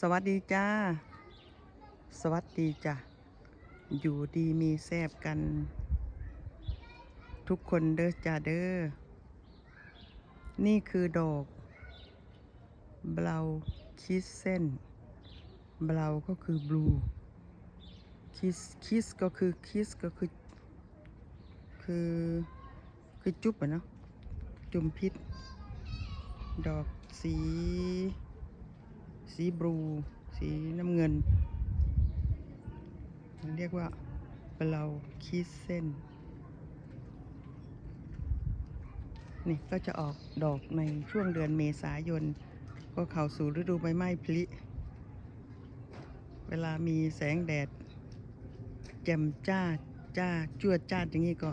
สวัสดีจ้า สวัสดีจ้ะ อยู่ดีมีแซบกัน ทุกคนเด้อจ้าเด้อ นี่คือดอกเบลาคิสเส้นเบลาก็คือบลูคิสคิสก็คือคิสก็คือคือคือจุ๊บอะเนาะจุ่มพิษ ดอกสี สีบลูสีน้ำเงิน เรียกว่าเบลาคิสเส้น นี่ก็จะออกดอกในช่วงเดือนเมษายน ก็เข้าสู่ฤดูใบไม้ผลิ เวลามีแสงแดดแจ่มจ้าจ้าจวดจ้าอย่างนี้ก็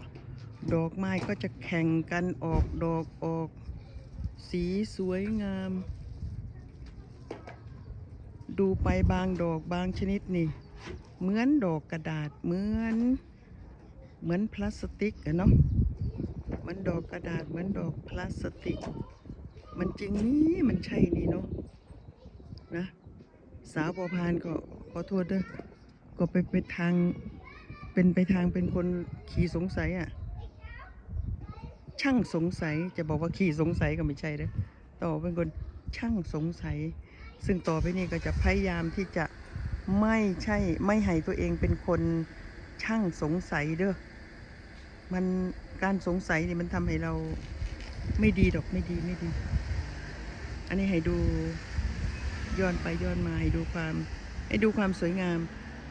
ดอกไม้ก็จะแข่งกันออกดอกออก สีสวยงาม ดูไปบางดอกบางชนิดนี่ เหมือนดอกกระดาษเหมือน เหมือนพลาสติกอะเนาะเหมือนดอกกระดาษเหมือนดอกพลาสติก มันจริงนี่มันใช่นี่เนาะนะสาวปอพานก็ขอโทษเด้อก็ไปไปทางเป็นไปทางเป็นคนขี่สงสัยอะ่ะ ช่างสงสัยจะบอกว่าขี่สงสัยก็ไม่ใช่เด้อต่อเป็นคนช่างสงสัย ซึ่งต่อไปนี้ก็จะพยายามที่จะไม่ใช่ไม่ให้ตัวเองเป็นคนช่างสงสัยเด้อ มันการสงสัยนี่มันทำให้เราไม่ดีดอกไม่ดีไม่ดี อันนี้ให้ดูย้อนไปย้อนมาให้ดูความให้ดูความสวยงาม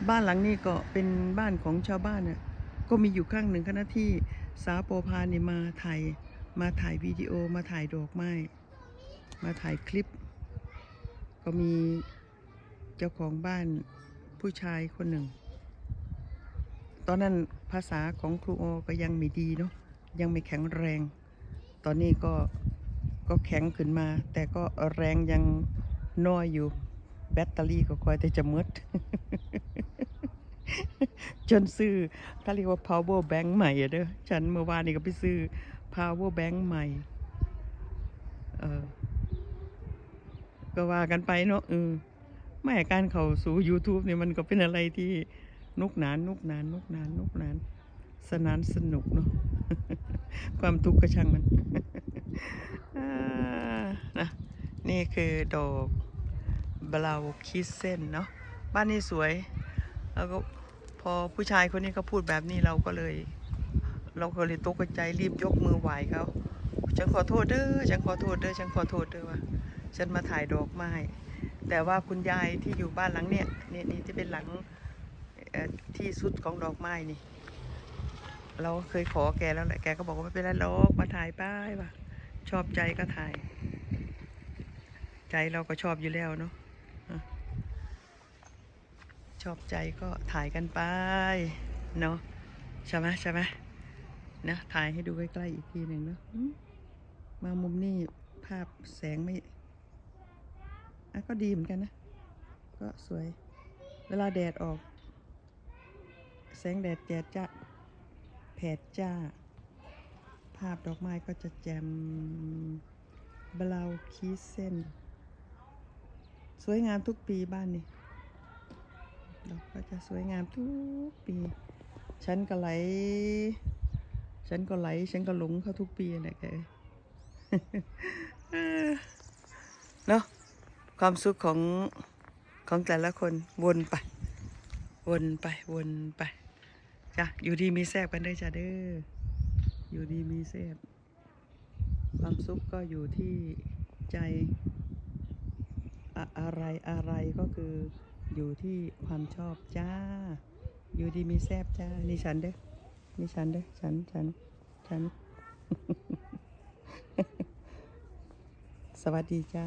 บ้านหลังนี้ก็เป็นบ้านของชาวบ้านน่ะก็มีอยู่ข้างหนึ่งคณะที่สาโปรพาเนี่ยมาถ่ายมาถ่ายวิดีโอมาถ่ายดอกไม้ มาถ่ายคลิป ก็มีเจ้าของบ้านผู้ชายคนหนึ่ง ตอนนั้นภาษาของครูโอก็ยังไม่ดีเนาะยังไม่แข็งแรง ตอนนี้ก็ก็แข็งขึ้นมา แต่ก็แรงยังน้อยอยู่ แบตเตอรี่ก็คอยแต่จะมด จนซื้อเขาเรียกว่า power bank ใหม่เด้อฉันเมื่อวานนี้ก็ไปซื้อ power bank ใหม่ เออ ก็ว่ากันไปเนาะเออแม่การเข้าสู่ YouTube เนี่ยมันก็เป็นอะไรที่นุกหนานนุกหนานนุกหนานนุกหนาน สนานสนุกเนาะความทุกข์ก็ช่างมันนะนี่คือดอกบลาคิสเซนเนาะบ้านนี้สวย แล้วก็พอผู้ชายคนนี้เขาพูดแบบนี้เราก็เลย เราก็เลยตกใจรีบยกมือไหวเขาฉันขอโทษเด้อฉันขอโทษเด้อฉันขอโทษเด้อว่า ฉันมาถ่ายดอกไม้ แต่ว่าคุณยายที่อยู่บ้านหลังเนี้ยนี่นี่ที่เป็นหลังที่สุดของดอกไม้นี่ เราเคยขอแกแล้วแหละแกก็บอกว่าไม่เป็นไรหรอกมาถ่ายป้ายว่ะชอบใจก็ถ่าย ใจเราก็ชอบอยู่แล้วเนาะชอบใจก็ถ่ายกันไปเนาะใช่ไหมใช่ไหมนะถ่ายให้ดูใกล้ๆอีกทีหนึ่งเนาะมามุมนี้ภาพแสงไม่ ก็ดีเหมือนกันนะ ก็สวย เวลาแดดออก แสงแดดแจดจ้าแผดจ้า ภาพดอกไม้ก็จะแจมเบลาคีเส้น สวยงามทุกปีบ้านนี่ดอกก็จะสวยงามทุกปี ฉันก็ไหล ฉันก็ไหล ฉันก็หลงเขาทุกปีนะแก ความสุขของของแต่ละคนวนไป วนไปวนไปจ้ะอยู่ดีมีแซบกันได้จ้ะเด้ออยู่ดีมีแซบความสุขก็อยู่ที่ใจอะอะไรอะไรก็คืออยู่ที่ความชอบจ้า อยู่ดีมีแซบจ้านี่ฉันเด้อนี่ฉันเด้อฉันฉันฉัน สวัสดีจ้า